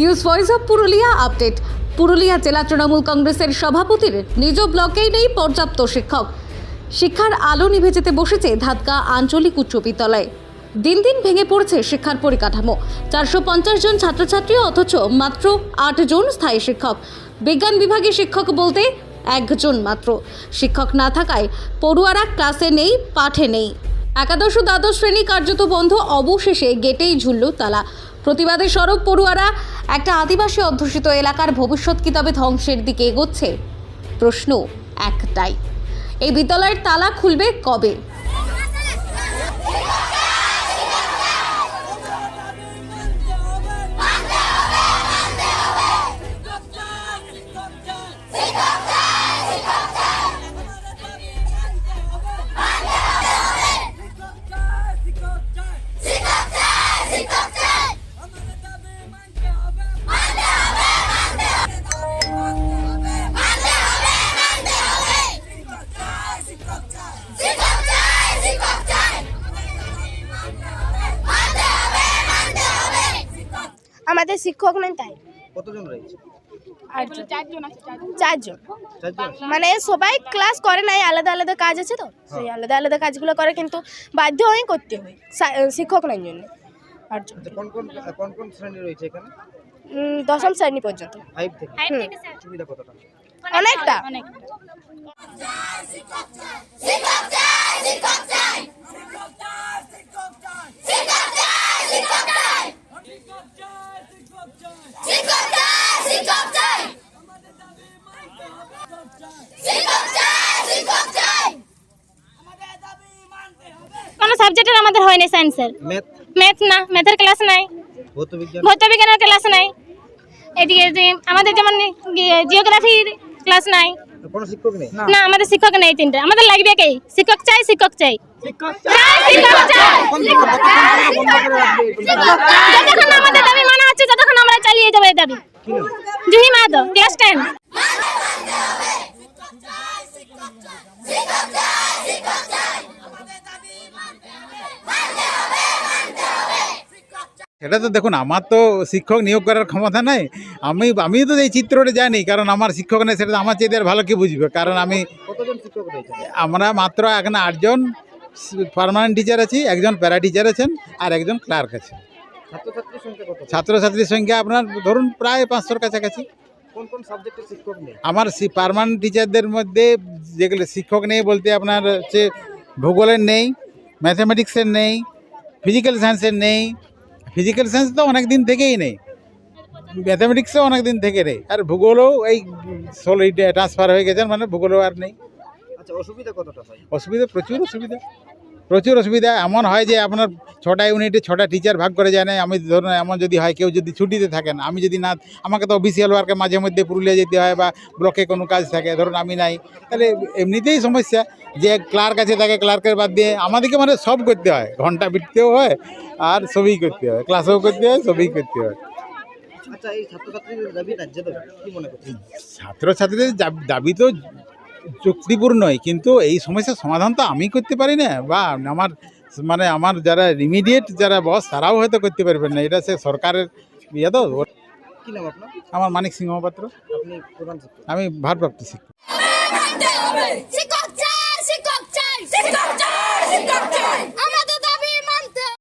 News voice of Purulia update Purulia জেলা তৃণমূল কংগ্রেসের সভাপতির নিজ ব্লকেই নেই পর্যাপ্ত শিক্ষক। শিক্ষার আলো নিভে যেতে বসেছে ধাতকা আঞ্চলিক উচ্চ বিদ্যালয়ে। দিন দিন ভেঙে পড়ছে শিক্ষার পরিকাঠামো। চারশো পঞ্চাশ জন ছাত্রছাত্রী অথচ মাত্র আট জন স্থায়ী শিক্ষক। বিজ্ঞান বিভাগে শিক্ষক বলতে একজন মাত্র। শিক্ষক না থাকায় পড়ুয়ারা ক্লাসে নেই, পাঠে নেই। একাদশ দ্বাদশ শ্রেণি কার্যত বন্ধ, অবশেষে গেটেই ঝুলল তালা। প্রতিবাদে সড়ক পড়ুয়ারা একটা আদিবাসী অধ্যুষিত এলাকার ভবিষ্যৎ কি তবে ধ্বংসের দিকে এগোচ্ছে? প্রশ্ন একটাই। এই বিদ্যালয়ের তালা খুলবে কবে? আমাদের শিক্ষক নেই তাই। কতজন রয়েছে? চারজন চারজন। মানে সবাই ক্লাস করে নাই আলাদা আলাদা কাজ আছে তো সেই আলাদা আলাদা কাজগুলো করে কিন্তু বাধ্য হয়ে করতে হয় শিক্ষক নাই জন্য। আচ্ছা কোন কোন কোন কোন শ্রেণি রয়েছে এখানে? উম, দশম শ্রেণি পর্যন্ত। কতটা? অনেকটা। আমাদের হয়নি সায়েন্সের ম্যাথ ম্যাথ না ম্যাথের ক্লাস নাই। ভৌতবিজ্ঞানের? বিজ্ঞানের ক্লাস নাই। এদিকে যে আমাদের যেমন জিওগ্রাফির ক্লাস নাই। না। আমাদের শিক্ষক নেই তিনটে। আমাদের লাগবে কে? শিক্ষক চাই শিক্ষক চাই। চাই, শিক্ষক চাই। যতক্ষণ আমাদের দাবি মানা হচ্ছে ততক্ষণ আমরা চালিয়ে যাব এই দাবি। জুহি মাহাতো ক্লাস টেন সেটা তো দেখুন আমার তো শিক্ষক নিয়োগ করার ক্ষমতা নাই। আমি আমি তো এই চিত্রটা জানি কারণ আমার শিক্ষক নেই সেটা তো আমার চেয়ে ভালো কি বুঝবে? কারণ আমি আমরা মাত্র এখন আটজন পার্মানেন্ট টিচার আছি একজন প্যারা টিচার আছেন আর একজন ক্লার্ক আছে ছাত্রছাত্রীর সংখ্যা আপনার ধরুন প্রায় পাঁচশোর কাছাকাছি। আমার পার্মানেন্ট টিচারদের মধ্যে যেগুলো শিক্ষক নেই বলতে আপনার হচ্ছে ভূগোলের নেই ম্যাথামেটিক্সের নেই ফিজিক্যাল সায়েন্সের নেই ফিজিক্যাল সায়েন্স তো অনেক দিন থেকেই নেই। ম্যাথামেটিক্সও অনেক দিন থেকে নেই। আর ভূগোলও এই সলিড ট্রান্সফার হয়ে গেছেন মানে ভূগোলও আর নেই। আচ্ছা অসুবিধা কতটা হয়? অসুবিধা প্রচুর অসুবিধা। প্রচুর অসুবিধা। এমন হয় যে আপনার ছটা ইউনিটে ছটা টিচার ভাগ করে যায় না। আমি ধরুন এমন যদি হয় কেউ যদি ছুটিতে থাকেন আমি যদি না আমাকে তো অফিসিয়াল ওয়ার্কে মাঝে মধ্যে পুরুলিয়া যেতে হয় বা ব্লকে কোনো কাজ থাকে ধরুন আমি নাই তাহলে এমনিতেই সমস্যা যে ক্লার্ক আছে তাকে ক্লার্কের বাদ দিয়ে আমাদেরকে মানে সব করতে হয়। ঘণ্টা পিটতেও হয় আর সবই করতে হয় ক্লাসেও করতে হয় সবই করতে হয়। আচ্ছা ছাত্রছাত্রীদের দাবি তো যুক্তিপূর্ণই কিন্তু এই সমস্যার সমাধান তো আমি করতে পারি না বা আমার মানে আমার যারা ইমিডিয়েট যারা বস তারাও হয়তো করতে পারবেন না এটা সে সরকারের ইয়ে তো। আমার মানিক সিংহ পাত্র আমি ভারপ্রাপ্ত শিক্ষক